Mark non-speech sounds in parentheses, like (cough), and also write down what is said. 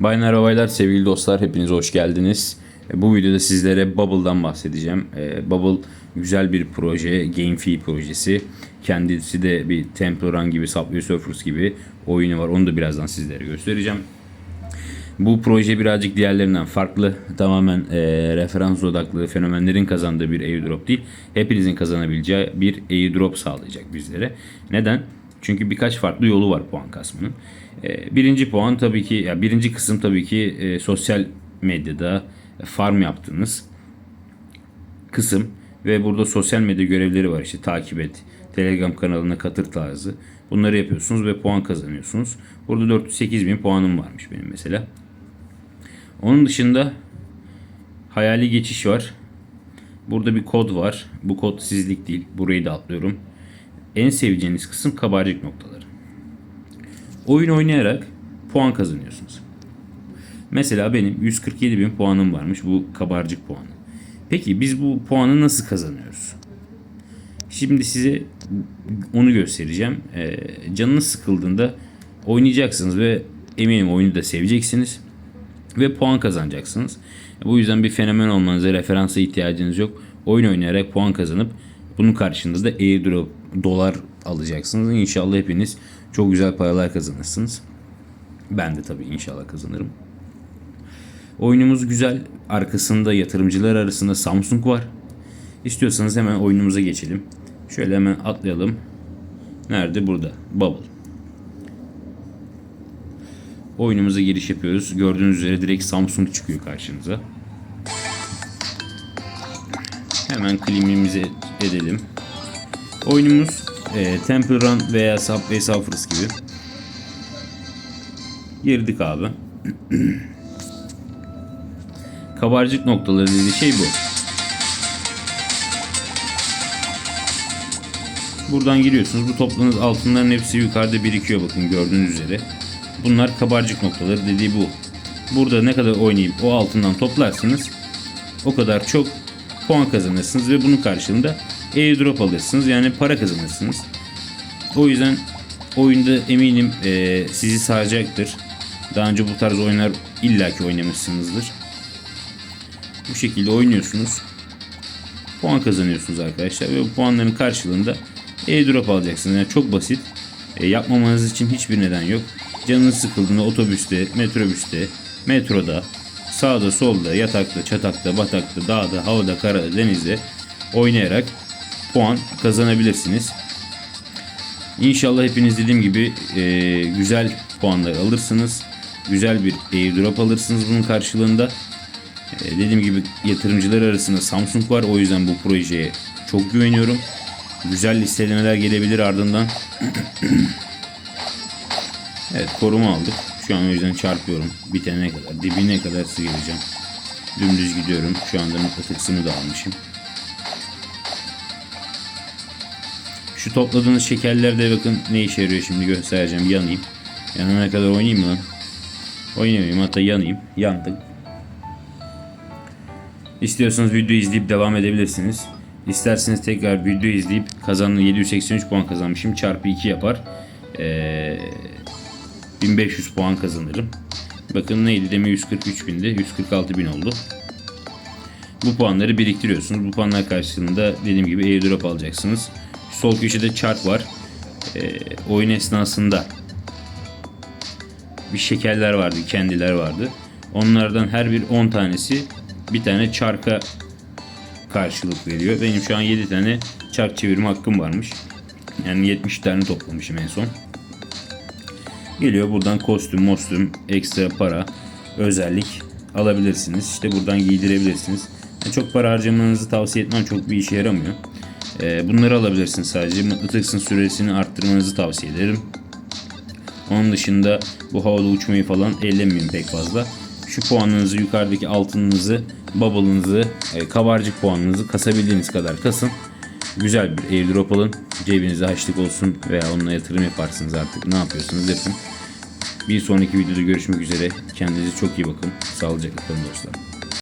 Baylar Baylar sevgili dostlar hepiniz hoş geldiniz. E, Bu videoda sizlere Bubble'dan bahsedeceğim. E, Bubble güzel bir proje, GameFi projesi. Kendisi de bir Temple Run gibi, Subway Surfers gibi oyunu var. Onu da birazdan sizlere göstereceğim. Bu proje birazcık diğerlerinden farklı. Tamamen e, referans odaklı fenomenlerin kazandığı bir airdrop değil. Hepinizin kazanabileceği bir airdrop sağlayacak bizlere. Neden? Çünkü birkaç farklı yolu var puan kasmanın. E, birinci puan tabii ki, ya birinci kısım tabii ki e, sosyal medyada farm yaptığınız kısım ve burada sosyal medya görevleri var işte takip et, Telegram kanalına katır tarzı. Bunları yapıyorsunuz ve puan kazanıyorsunuz. Burada 408 bin puanım varmış benim mesela. Onun dışında hayali geçiş var. Burada bir kod var. Bu kod sizlik değil. Burayı da atlıyorum. En seveceğiniz kısım kabarcık noktaları. Oyun oynayarak puan kazanıyorsunuz. Mesela benim 147 bin puanım varmış bu kabarcık puanı. Peki biz bu puanı nasıl kazanıyoruz? Şimdi size onu göstereceğim. Ee, canınız sıkıldığında oynayacaksınız ve eminim oyunu da seveceksiniz ve puan kazanacaksınız. Bu yüzden bir fenomen olmanıza, referansa ihtiyacınız yok. Oyun oynayarak puan kazanıp bunun karşılığında da airdrop dolar alacaksınız. İnşallah hepiniz çok güzel paralar kazanırsınız. Ben de tabii inşallah kazanırım. Oyunumuz güzel. Arkasında yatırımcılar arasında Samsung var. İstiyorsanız hemen oyunumuza geçelim. Şöyle hemen atlayalım. Nerede? Burada. Bubble. Oyunumuza giriş yapıyoruz. Gördüğünüz üzere direkt Samsung çıkıyor karşınıza. Hemen klimimizi edelim. Oyunumuz e, Temple Run veya Subway Surfers gibi. Girdik abi. (clears throat) Kabarcık noktaları dediği şey bu. Buradan giriyorsunuz. Bu topladığınız altınların hepsi yukarıda birikiyor bakın gördüğünüz üzere. Bunlar kabarcık noktaları dediği bu. Burada ne kadar oynayıp o altından toplarsanız o kadar çok puan kazanırsınız ve bunun karşılığında airdrop alırsınız. Yani para kazanırsınız. O yüzden oyunda eminim e, sizi saracaktır. Daha önce bu tarz oyunlar illaki oynamışsınızdır. Bu şekilde oynuyorsunuz. Puan kazanıyorsunuz arkadaşlar ve bu puanların karşılığında airdrop alacaksınız. Yani çok basit. E, yapmamanız için hiçbir neden yok. Canınız sıkıldığında otobüste, metrobüste, metroda, sağda, solda, yatakta, çatakta, batakta, dağda, havada, karada, denizde oynayarak puan kazanabilirsiniz. İnşallah hepiniz dediğim gibi e, güzel puanlar alırsınız. Güzel bir airdrop alırsınız bunun karşılığında. E, dediğim gibi yatırımcılar arasında Samsung var. O yüzden bu projeye çok güveniyorum. Güzel listelemeler gelebilir ardından. (clears throat) evet koruma aldık. Şu an o yüzden çarpıyorum. Bitene kadar, dibine kadar sıyıracağım. Dümdüz gidiyorum. Şu anda mıknatısını da almışım. Şu topladığınız şekerlerde bakın ne işe yarıyor şimdi göstereceğim. Yanayım. Yanana kadar oynayayım mı? Oynamayayım hatta yanayım. Yandık. İstiyorsanız video izleyip devam edebilirsiniz. İsterseniz tekrar video izleyip kazandığı 783 puan kazanmışım. Çarpı 2 yapar. Ee, 1500 puan kazanırım. Bakın neydi deme 143 bindi. 146 bin oldu. Bu puanları biriktiriyorsunuz. Bu puanlar karşılığında dediğim gibi airdrop alacaksınız. Sol köşede çark var. Ee, oyun esnasında bir şekerler vardı, kendiler vardı. Onlardan her bir 10 tanesi bir tane çarka karşılık veriyor. Benim şu an 7 tane çark çevirme hakkım varmış. Yani 70 tane toplamışım en son. Geliyor buradan kostüm, mostüm, ekstra para, özellik alabilirsiniz. İşte buradan giydirebilirsiniz. Yani çok para harcamanızı tavsiye etmem. Çok bir işe yaramıyor. Ee, bunları alabilirsiniz sadece. Mıknatısın süresini arttırmanızı tavsiye ederim. Onun dışında bu havada uçmayı falan ellemeyin pek fazla. Şu puanınızı yukarıdaki altınınızı, bubble'ınızı, e, kabarcık puanınızı kasabildiğiniz kadar kasın. Güzel bir airdrop alın. Cebinize haçlık olsun veya onunla yatırım yaparsınız artık. Ne yapıyorsunuz yapın. Bir sonraki videoda görüşmek üzere. Kendinize çok iyi bakın. Sağlıcakla kalın dostlar.